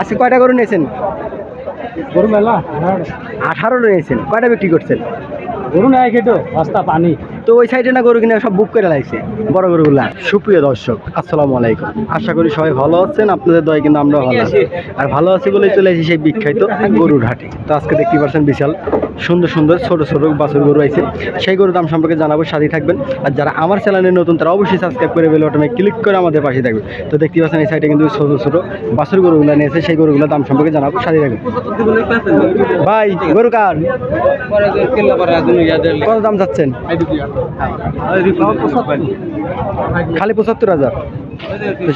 আজকে কয়টা গরু নিয়েছেন? গরু মেলা আঠারো। নিয়েছেন। কয়টা বিক্রি করছেন? গরু নেয় খেটো রাস্তা পানি। তো ওই সাইডে না গরু কিনে সব বুক করে লাগছে বড় গরুগুলা। সুপ্রিয় দর্শক আসসালামু আলাইকুম। আশা করি সবাই ভালো আছেন আপনাদের দয় কিন্তু আমরা ভালো আছি। আর ভালো আছি বলেই চলে এসেছি সেই বিখ্যাত গরুর হাটে। তো আজকে দেখতে পাচ্ছেন বিশাল সুন্দর সুন্দর ছোট ছোট বাছুর গরু আছে সেই গরুর দাম সম্পর্কে জানাব সাথে থাকবেন। আর যারা আমার চ্যানেলে নতুন, তারা অবশ্যই সাবস্ক্রাইব করে বেল বাটনে ক্লিক করে আমাদের পাশে থাকবে তো দেখতে পাচ্ছেন, এই সাইডে কিন্তু ছোট ছোট বাছুর গরুগুলো নিয়েছে সেই গরুগুলোর দাম সম্পর্কে জানাব সাথে থাকবেন। ভাই, গরু কার? কত দাম চাচ্ছেন খালি পঁচাত্তর হাজার।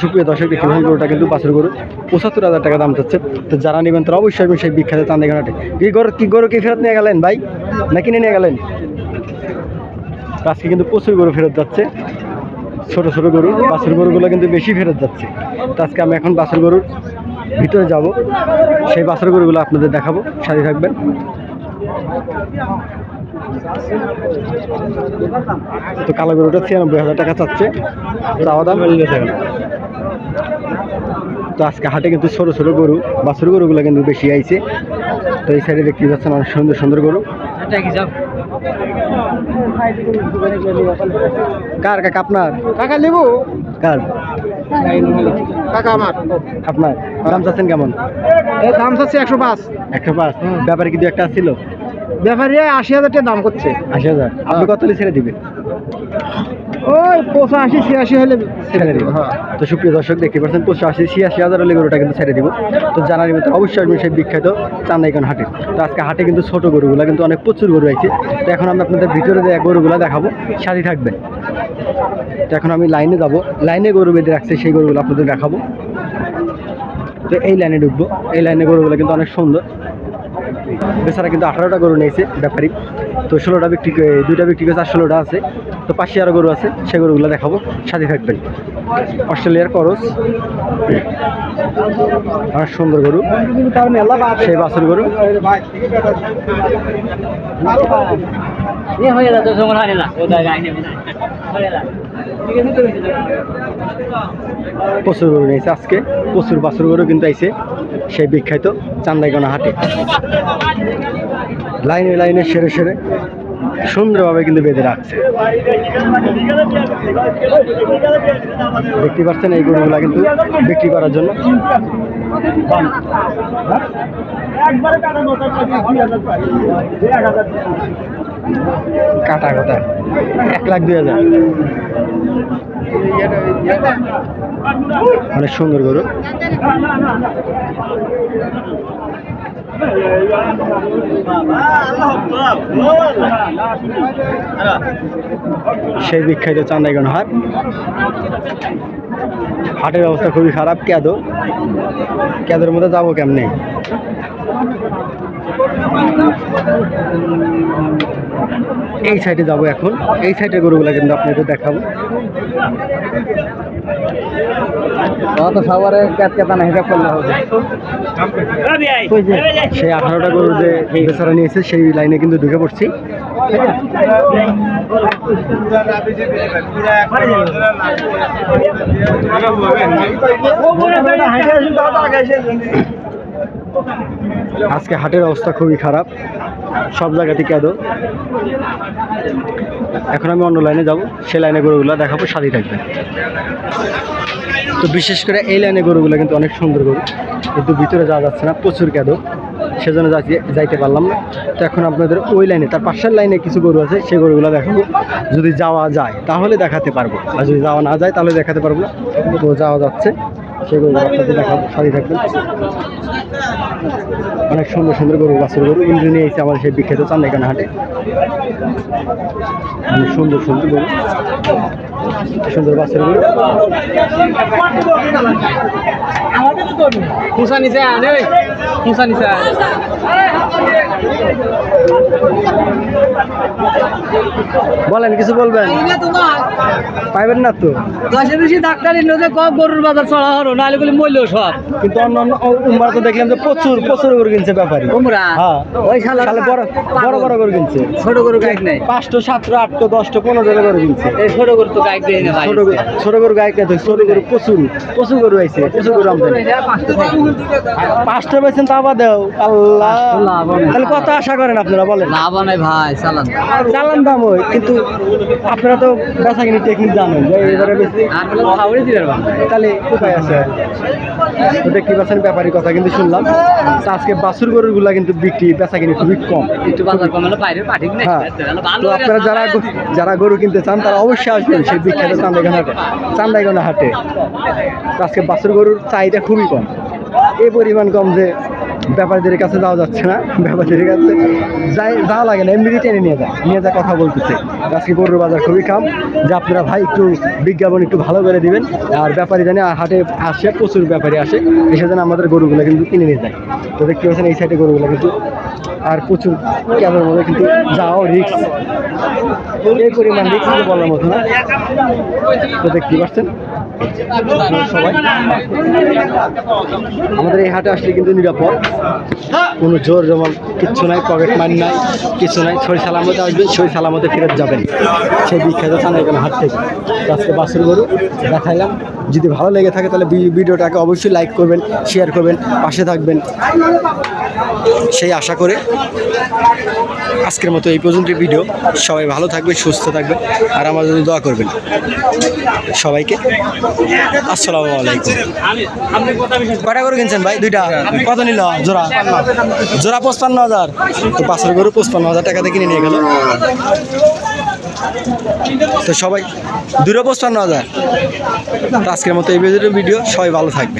সুপ্রিয় দর্শক, দেখতে গরুটা কিন্তু বাছুর গরু। পঁচাত্তর হাজার টাকা দাম চাচ্ছে তো যারা নেবেন, তারা অবশ্যই সেই বিখ্যাত চান্দিঘাটে কি গরু কি গরু কি ফেরত নিয়ে গেলেন ভাই? না কিনে নিয়ে গেলেন? আজকে কিন্তু প্রচুর গরু ফেরত যাচ্ছে। ছোট ছোট গরু, বাছুর গরুগুলো কিন্তু বেশি ফেরত যাচ্ছে। তো আজকে আমি এখন বাছুর গরুর ভিতরে যাব। সেই বাছুর গরুগুলো আপনাদের দেখাবো। সাথে থাকবেন। তো কালো গরুটা ছিয়ানব্বই হাজার টাকা চাচ্ছে। চাওয়া দাম তো আজকে হাটে কিন্তু ছোট ছোট গরু বাছুর গরুগুলো কিন্তু বেশি আইছে। তো এই সাইডে দেখতে পাচ্ছেন অনেক সুন্দর সুন্দর গরু। কার কাকা আপনার? টাকা নেব কার? টাকা আমার। আপনার? দাম চাচ্ছেন কেমন? দাম চাচ্ছে একশো পাঁচ। একশো পাঁচ? ব্যাপারে কি দু একটা ছিল? ব্যাপারী আশি হাজার টাকা দাম করছে। আশি হাজার। আপনি কত হলে ছেড়ে দিবেন? ওই পঁচাশি, ছিয়াশি হলে ছেড়ে দিব। হ্যাঁ তো সুপ্রিয় দর্শক, দেখতে পাচ্ছেন, পঁচাশি, ছিয়াশি হাজার হলে গরুটা কিন্তু ছেড়ে দিব। তো জানার মতো অবশ্যই আসবেন সেই বিখ্যাত চান্দাইকন হাটে। তো আজকে হাটে কিন্তু ছোট গরুগুলো, কিন্তু অনেক প্রচুর গরু আছে। তো এখন আমি আপনাদের ভিতরে গরুগুলো দেখাবো, সাথে থাকবেন। তো এখন আমি লাইনে যাব। লাইনে গরু বেঁধে রাখছে, সেই গরুগুলো আপনাদের দেখাবো। তো এই লাইনে ঢুকবো। এই লাইনে গরুগুলো কিন্তু অনেক সুন্দর। বেচারা কিন্তু আঠারোটা গরু নিয়েছে, ব্যাপারী। তো ষোলোটা বিক্রি করে দুইটা বিক্রি করেছে আর ষোলোটা আছে। তো পাশে আরও গরু আছে সে গরুগুলো দেখাবো সাথে থাকবেন। অস্ট্রেলিয়ার করস। অনেক সুন্দর গরু। সেই বাছুর গরু। প্রচুর গরু নিয়েছে আজকে। প্রচুর বাছুর গরু কিন্তু আইছে। সেই বিখ্যাত চান্দাইগোনা হাটে। লাইনে লাইনে সেরে সেরে। সুন্দরভাবে কিন্তু বেঁধে রাখছে। দেখতে পাচ্ছেন এই গরুগুলা কিন্তু বিক্রি করার জন্য। কাটা কাটা এক লাখ দুই হাজার। অনেক সুন্দর গরু। সেই বিখ্যাত চান্দাইগণ হাট। হাটের অবস্থা খুবই খারাপ কেদো। কেদোর মধ্যে যাব কেমনে? এই সাইডে যাব এখন। এই সাইডের গরুগুলো কিন্তু আপনাদের দেখাবো। তো সবারে ক্যাত কেতানা হিসাব করলে হবে। ওই যে সেই আঠারোটা গরু যে বেচারা নিয়েছে সেই লাইনে কিন্তু ঢুকে পড়ছি। আজকে হাটের অবস্থা খুবই খারাপ। সব জায়গাতে কেদো এখন আমি অন্য লাইনে যাব। সেই লাইনে গরুগুলো দেখাবো সাথে থাকবে। তো বিশেষ করে এই লাইনে গরুগুলো কিন্তু অনেক সুন্দর গরু। কিন্তু ভিতরে যাওয়া যাচ্ছে না, প্রচুর কেদো সেজন্য যাইতে যাইতে পারলাম না। তো এখন আপনাদের ওই লাইনে, তার পাশের লাইনে কিছু গরু আছে সেই গরুগুলো দেখাবো। যদি যাওয়া যায়, তাহলে দেখাতে পারব। আর যদি যাওয়া না যায়, তাহলে দেখাতে পারব তো যাওয়া যাচ্ছে। সেই গরুগুলো আপনাদের দেখাবো থাকবেন। অনেক সুন্দর সুন্দর গরু বাছুর গরু ইন্দ্র নিয়ে এসে আমাদের সেই বিখ্যাত চান্দাইকান হাটে। অনেক সুন্দর সুন্দর গরু। সুন্দর বাছুর গরু। পুষা নিচে আনে নিসা বলেন কিছু বলবেন? পাইবেন না তো? বেশি ডাক্তারি নদে কম গরুর বাজার চড়া হলো নাহলে মূল্য সব। কিন্তু অন্য অন্য উমরা তো দেখলাম যে প্রচুর প্রচুর গরু কিনছে ব্যাপারী। তোমরা হ্যাঁ। ওই শালা বড় বড় বড় গরু কিনছে। ছোট গরু গাইক নেই। পাঁচটো সাতটো আটটো দশটো পনেরো গরু কিনছে। এই ছোট গরু তো গাইক দেয় না ভাই। ছোট গরু- ছোট গরু গায়ে তো ছোট গরু প্রচুর প্রচুর গরু আইছে প্রচুর গরু আমদানি। পাঁচটা পেয়েছেন তা বাদেও আল্লাহ। লাভ তাহলে কত আশা করেন আপনারা বলেন? লাভ নাই ভাই চালান। চালান দাম ওই কিন্তু আপনারা তো বেচা কিনি টেকনিক জানেন যে এবারে বেশি তাহলে উপায় আছে। তো দেখতে পাচ্ছেন ব্যাপারী কথা কিন্তু শুনলাম। তো আজকে বাছুর গরুগুলা কিন্তু বিক্রি বেচা কিনে খুবই কম। হ্যাঁ। তো আপনারা যারা যারা গরু কিনতে চান তারা অবশ্যই আসবেন সেই বিখ্যাত চান্দাইগান হাটে। চান্দাইগান হাটে। আজকে বাসুর গরুর চাহিদা খুবই কম। এই পরিমাণ কম যে ব্যাপারীদের কাছে যাওয়া যাচ্ছে না, ব্যাপারীদের কাছে যাই যাওয়া লাগে না, এমনিতেই টেনে নিয়ে যায় নিয়ে যায় কথা বলতেছে। আজকে গরুর বাজার খুবই কম যে আপনারা ভাই একটু বিজ্ঞাপন একটু ভালো করে দিবেন, আর ব্যাপারী জানে হাটে আসে, প্রচুর ব্যাপারী আসে, এসে যেন আমাদের গরুগুলো কিন্তু কিনে নিয়ে যায়। তো দেখতে পাচ্ছেন এই সাইডে গরুগুলো কিন্তু, আর প্রচুর ক্যাবের মধ্যে কিন্তু যাও রিক্স এই পরিমাণ রিক্স বলার মতো না। তো দেখতে পাচ্ছেন। আমাদের এই হাটে আসলে কিন্তু নিরাপদ। কোনো জোর জমা কিচ্ছু নাই, পকেট মানি নাই, কিছু নাই। ছয় সালামতে আসবেন ছয় সালামতে ফেরত যাবেন। সেই বিখ্যাত এখানে হাট থেকে। আজকে বাসুর গরু দেখাইলাম। যদি ভালো লেগে থাকে তাহলে ভিডিওটাকে অবশ্যই লাইক করবেন শেয়ার করবেন, পাশে থাকবেন। সেই আশা করে আজকের মতো এই পর্যন্ত ভিডিও সবাই ভালো থাকবে সুস্থ থাকবে আর আমার জন্য দোয়া করবেন। সবাইকে আসসালামু আলাইকুম। কটা গরু কিনছেন ভাই? দুইটা। কত নিল? জোড়া? জোড়া পঁচপান্ন হাজার। তো পাঁচের গরু পঁচপান্ন হাজার টাকাতে কিনে নিয়ে গেল। তো সবাই দূরবস্থান না তো আজকের মতো এই ভিডিও। সবাই ভালো থাকবে